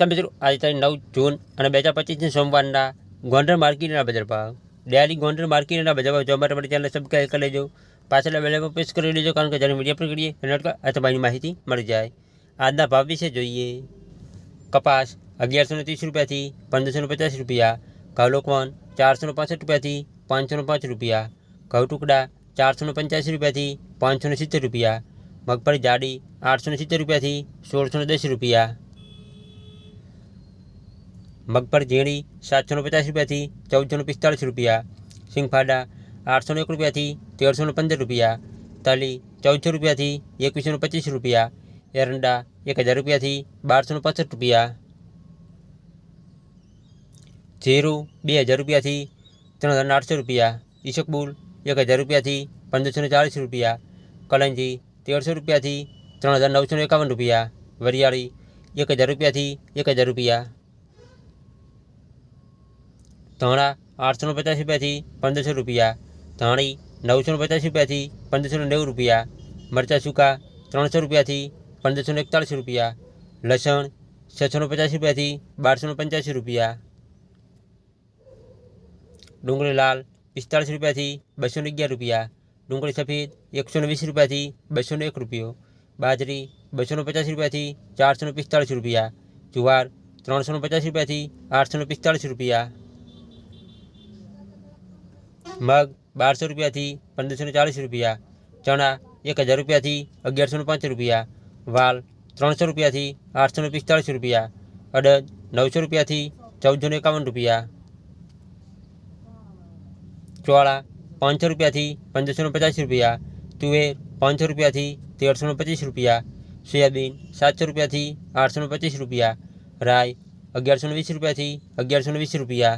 નમસ્કાર મિત્રો, આજે તારીખ નવ જૂન અને બે હજાર પચીસની સોમવારના ગોંડલ માર્કેટના બજાર ભાવ. ડેલી ગોંડલ માર્કેટના બજાર ભાવ. જોવા માટે અમારી ચેનલ સબસ્ક્રાઈબ કરી લેજો. પાછળ બેલેમાં પ્રેસ કરી લેજો, કારણ કે જ્યારે મીડિયા પર કરીએ, એના ટકા આ તમારી માહિતી મળી જાય. આજના ભાવ વિશે જોઈએ. કપાસ અગિયારસો ને ત્રીસ રૂપિયાથી પંદરસો ને પચાસ રૂપિયા. ઘઉં લોકવન ચારસો ને પાસઠ રૂપિયાથી પાંચસો ને પાંચ રૂપિયા. ઘઉં ટુકડા ચારસો ને પંચ્યાસી રૂપિયાથી પાંચસો ને સિત્તેર રૂપિયા. મગફળી જાડી આઠસો ને સિત્તેર રૂપિયાથી સોળસો ને દસ રૂપિયા. મગફળી ઝીણી સાતસો ને પચાસ રૂપિયાથી ચૌદસો ને પિસ્તાળીસ રૂપિયા સિંગફાડા આઠસો ને એક રૂપિયાથી તેરસો ને પંદર રૂપિયા તલી ચૌદસો રૂપિયાથી એકવીસો ને પચીસ રૂપિયા એરંડા એક હજાર રૂપિયાથી બારસો ને પાસઠ રૂપિયા જીરું બે હજાર રૂપિયાથી ત્રણ હજાર આઠસો રૂપિયા ઈશકબુલ એક હજાર રૂપિયાથી પંદરસો ને ચાળીસ રૂપિયા કલંજી તેરસો રૂપિયાથી ત્રણ હજાર નવસો ને એકાવન રૂપિયા વરિયાળી એક હજાર રૂપિયાથી એક હજાર રૂપિયા ધાણા આઠસો ને પચાસ રૂપિયાથી પંદરસો રૂપિયા ધાણી નવસો ને પચાસ રૂપિયાથી પંદરસો ને નેવું રૂપિયા મરચાં સૂકા ત્રણસો રૂપિયાથી પંદરસો ને એકતાળીસ રૂપિયા લસણ છસો ને પચાસ રૂપિયાથી બારસો ને પંચ્યાસી રૂપિયા ડુંગળી લાલ પિસ્તાળીસ રૂપિયાથી બસો ને અગિયાર રૂપિયા ડુંગળી સફેદ એકસો ને વીસ રૂપિયાથી બસો ને એક રૂપિયો બાજરી બસો ને પચાસ રૂપિયાથી ચારસો ને પિસ્તાળીસ રૂપિયા જુવાર ત્રણસો ને પચાસ રૂપિયાથી આઠસો ને પિસ્તાળીસ રૂપિયા મગ બારસો રૂપિયાથી પંદરસો ને ચાળીસ રૂપિયા ચણા એક હજાર રૂપિયાથી અગિયારસો ને પાંચ રૂપિયા વાલ ત્રણસો રૂપિયાથી આઠસો ને પિસ્તાળીસ રૂપિયા અડદ નવસો રૂપિયાથી ચૌદસો ને એકાવન રૂપિયા ચોળા પાંચસો રૂપિયાથી પંદરસો ને પચાસ રૂપિયા તુવેર પાંચસો રૂપિયાથી તેરસો ને પચીસ રૂપિયા સોયાબીન સાતસો રૂપિયાથી આઠસો ને પચીસ રૂપિયા રાઈ અગિયારસો ને વીસ રૂપિયાથી અગિયારસો ને વીસ રૂપિયા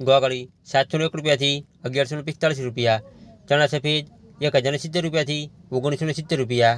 ગોગળી સાતસો એક રૂપિયાથી અગિયારસો પિસ્તાળીસ રૂપિયા ચણા સફેદ એક હજારને સિત્તેર રૂપિયાથી ઓગણીસો સિત્તેર રૂપિયા.